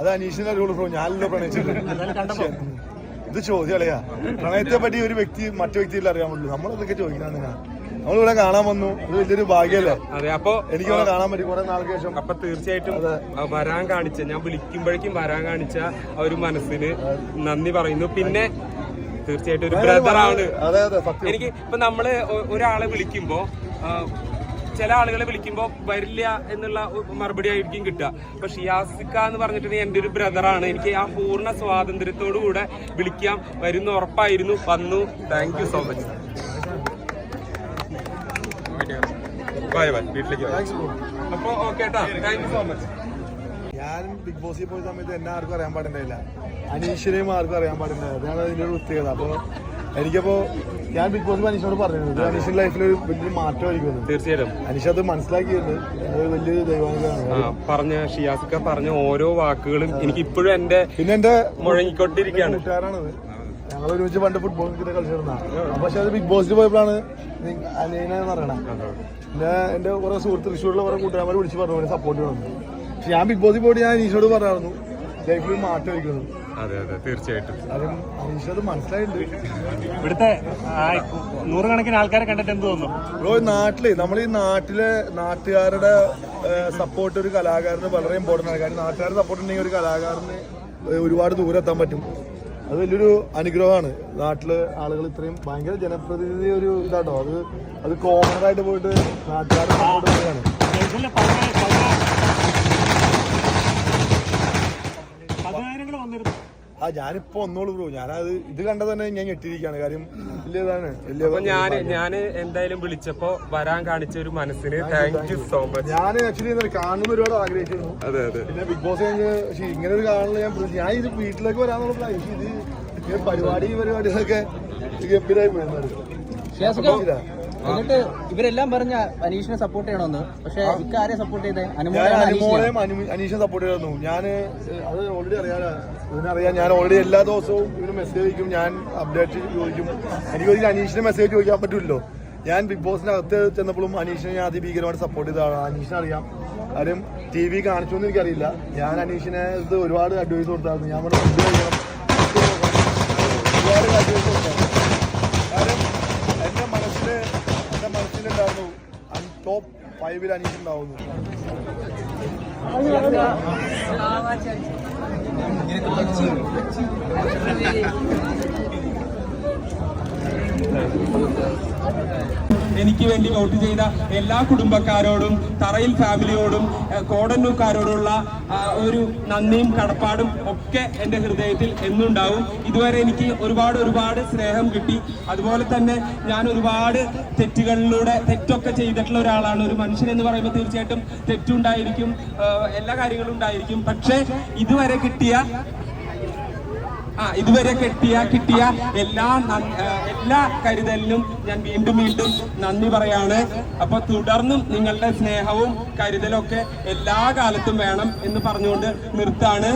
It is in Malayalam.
അത് അനീഷിന്റെ റൂൾ ബ്രോ ഞാനല്ലോ പ്രണയിച്ചിട്ടുണ്ട് ഇത് ചോദ്യം അല്ലയാ പ്രണയത്തെ പറ്റി ഒരു വ്യക്തി മറ്റു വ്യക്തിയിൽ അറിയാൻ പറ്റുള്ളൂ. നമ്മളതൊക്കെ ചോദിക്കാൻ തന്നെ നമ്മളിവിടെ കാണാൻ വന്നു. ഇത് വലിയൊരു ഭാഗ്യല്ലേ? അതെ അപ്പൊ എനിക്ക് ഇവിടെ കാണാൻ പറ്റി കുറെ നാൾക്ക് ശേഷം. അപ്പൊ തീർച്ചയായിട്ടും വരാൻ കാണിച്ച ഞാൻ വിളിക്കുമ്പോഴേക്കും വരാൻ കാണിച്ച ആ ഒരു മനസ്സിന് നന്ദി പറയുന്നു. പിന്നെ തീർച്ചയായിട്ടും ഒരു ബ്രദറാണ് അതെ അതെ എനിക്ക് ഇപ്പൊ നമ്മൾ ഒരാളെ വിളിക്കുമ്പോ ചില ആളുകളെ വിളിക്കുമ്പോൾ വരില്ല എന്നുള്ള മറുപടി ആയിരിക്കും കിട്ടുക. അപ്പൊ ഷിയാസിക്ക എന്ന് പറഞ്ഞിട്ടുണ്ടെങ്കിൽ എന്റെ ഒരു ബ്രദറാണ് എനിക്ക് ആ പൂർണ സ്വാതന്ത്ര്യത്തോടു കൂടെ വിളിക്കാം. വരുന്ന ഉറപ്പായിരുന്നു. വന്നു. Thank so much bye bye വീട്ടിലേക്ക് bye. താങ്ക്സ് ബ്രോ അപ്പൊ ഓക്കെ താങ്ക് സോ മച്ച് ഞാൻ ബിഗ് ബോസിൽ പോയ സമയത്ത് എന്നെ ആർക്കും അറിയാൻ പാടുണ്ടായില്ല. അനീഷിനെയും ആർക്കും അറിയാൻ പാടുണ്ടായില്ല. അതാണ് അതിന്റെ ഒരു പ്രത്യേകത. അപ്പൊ എനിക്കപ്പോ ഞാൻ ബിഗ് ബോസ് അനീഷിനോട് പറഞ്ഞിരുന്നു. അനീഷിന്റെ ലൈഫിൽ ഒരു വലിയൊരു മാറ്റമായിരിക്കും തീർച്ചയായിട്ടും. അനീഷ് അത് മനസ്സിലാക്കിയിട്ടുണ്ട്. അത് വലിയൊരു ദൈവാനുഗ്രഹമാണ്. പറഞ്ഞ ഷിയാസിക്ക പറഞ്ഞ ഓരോ വാക്കുകളും എനിക്ക് ഇപ്പോഴും എന്റെ പിന്നെ എന്റെ മുഴങ്ങിക്കൊണ്ടിരിക്കുകയാണ്. കൂട്ടുകാരാണത്. ഞങ്ങൾ ഒരുമിച്ച് പണ്ട് ഫുട്ബോൾ കളിച്ചിരുന്ന പക്ഷെ അത് ബിഗ് ബോസിൽ പോയപ്പോഴാണ് അനീനെന്ന് പറയണേ. പിന്നെ എന്റെ കുറെ സുഹൃത്ത് തൃശ്ശൂരിലെ കുറെ കൂട്ടുകാരെ വിളിച്ച് പറഞ്ഞു സപ്പോർട്ട് ചെയ്യണം പക്ഷെ ഞാൻ ബിഗ് ബോസിൽ പോയിട്ട് ഞാൻ അനീഷോട് പറഞ്ഞായിരുന്നു ലൈഫിൽ മാറ്റം വയ്ക്കുന്നത് അതെ അതെ തീർച്ചയായിട്ടും. അത് മനസ്സിലായിട്ടുണ്ട്. ഇവിടുത്തെ നൂറുകണക്കിന് ആൾക്കാരെ കണ്ടിട്ട് എന്ത് തോന്നുന്നു? ബ്രോ ഈ നാട്ടിൽ നമ്മൾ ഈ നാട്ടിലെ നാട്ടുകാരുടെ സപ്പോർട്ട് ഒരു കലാകാരന് വളരെ ഇമ്പോർട്ടന്റ് ആണ്. കാര്യം നാട്ടുകാരുടെ സപ്പോർട്ട് ഉണ്ടെങ്കിൽ ഒരു കലാകാരന് ഒരുപാട് ദൂരെ എത്താൻ പറ്റും. അത് വലിയൊരു അനുഗ്രഹമാണ്. നാട്ടിൽ ആളുകൾ ഇത്രയും ഭയങ്കര ജനപ്രതിനിധി ഒരു ഇതാട്ടോ. അത് അത് കോമൺ ആയിട്ട് പോയിട്ട് നാട്ടുകാരുടെ സപ്പോർട്ട് ആ ഞാനിപ്പോ ഒന്നോളൂ ബ്രോ. ഞാനത് ഇത് കണ്ടത് തന്നെ ഞാൻ ഞെട്ടിരിക്കാണ് കാര്യം വലിയതാണ്. അപ്പൊ ഞാൻ ഞാൻ എന്തായാലും വിളിച്ചപ്പോ വരാൻ കാണിച്ച ഒരു മനസ്സിന് താങ്ക് യു സോ മച്ച് ഞാൻ ആക്ച്വലി കാണുന്ന ഒരുപാട് ആഗ്രഹിച്ചിരുന്നു. അതെ അതെ. പിന്നെ ബിഗ് ബോസ് കഴിഞ്ഞ് പക്ഷേ ഇങ്ങനെ ഒരു കാണുന്നത് ഞാൻ ഞാൻ ഇത് വീട്ടിലേക്ക് വരാന്നുള്ള പ്ലാൻ പക്ഷേ ഇത് പരിപാടി പരിപാടികളൊക്കെ ഗംഭീരമായി പോയിരുന്നു എന്നിട്ട് ഇവരെല്ലാം പറഞ്ഞ അനീഷിനെ സപ്പോർട്ട് ചെയ്യണമെന്ന്. പക്ഷെ ഇക്കാരെ സപ്പോർട്ട് ചെയ്തേ? അനീഷിനെ. അനുമോളെയും അനു- അനീഷും സപ്പോർട്ട് ചെയ്തു ഞാൻ അത് ഓൾറെഡി അറിയാലോ ഇതിനറിയാം ഞാൻ ഓൾറെഡി എല്ലാ ദിവസവും ഇവന് മെസ്സേജ് ചോദിക്കും ഞാൻ അപ്ഡേറ്റ് ചോദിക്കും. എനിക്ക് ഒരിക്കലും അനീഷിന് മെസ്സേജ് ചോദിക്കാൻ പറ്റില്ലല്ലോ ഞാൻ ബിഗ് ബോസിനകത്ത് ചെന്നപ്പോഴും അനീഷിനെ ഞാൻ അതിഭീകരമായിട്ട് സപ്പോർട്ട് ചെയ്തതാണ്. അനീഷിനെ അറിയാം. കാര്യം ടി വി കാണിച്ചു എന്ന് എനിക്കറിയില്ല. ഞാൻ അനീഷിനെ ഇത് ഒരുപാട് അഡ്വൈസ് കൊടുത്തായിരുന്നു. ഞാൻ ഫുഡ് കഴിക്കണം ഒരുപാട് അഡ്വൈസ് കൊടുത്തായിരുന്നു കാര്യം എന്റെ മനസ്സിൽ എന്റെ മനസ്സിലുണ്ടായിരുന്നു ഫൈവിൽ അനീഷ് ഉണ്ടാവുന്നു എനിക്ക് വേണ്ടി വോട്ട് ചെയ്ത എല്ലാ കുടുംബക്കാരോടും തറയിൽ ഫാമിലിയോടും കോടന്നൂക്കാരോടുള്ള ഒരു നന്ദിയും കടപ്പാടും ഒക്കെ എന്റെ ഹൃദയത്തിൽ എന്നുണ്ടാവും. ഇതുവരെ എനിക്ക് ഒരുപാട് ഒരുപാട് സ്നേഹം കിട്ടി. അതുപോലെ തന്നെ ഞാൻ ഒരുപാട് തെറ്റുകളിലൂടെ തെറ്റൊക്കെ ചെയ്തിട്ടുള്ള ഒരാളാണ്. ഒരു മനുഷ്യൻ എന്ന് പറയുമ്പോൾ തീർച്ചയായിട്ടും തെറ്റുണ്ടായിരിക്കും എല്ലാ കാര്യങ്ങളും ഉണ്ടായിരിക്കും. പക്ഷേ ഇതുവരെ കിട്ടിയ ആ ഇതുവരെ കിട്ടിയ കിട്ടിയ എല്ലാ എല്ലാ കരുതലിനും ഞാൻ വീണ്ടും വീണ്ടും നന്ദി പറയാണ്. അപ്പൊ തുടർന്നും നിങ്ങളുടെ സ്നേഹവും കരുതലും ഒക്കെ എല്ലാ കാലത്തും വേണം എന്ന് പറഞ്ഞുകൊണ്ട് നിർത്താണ്.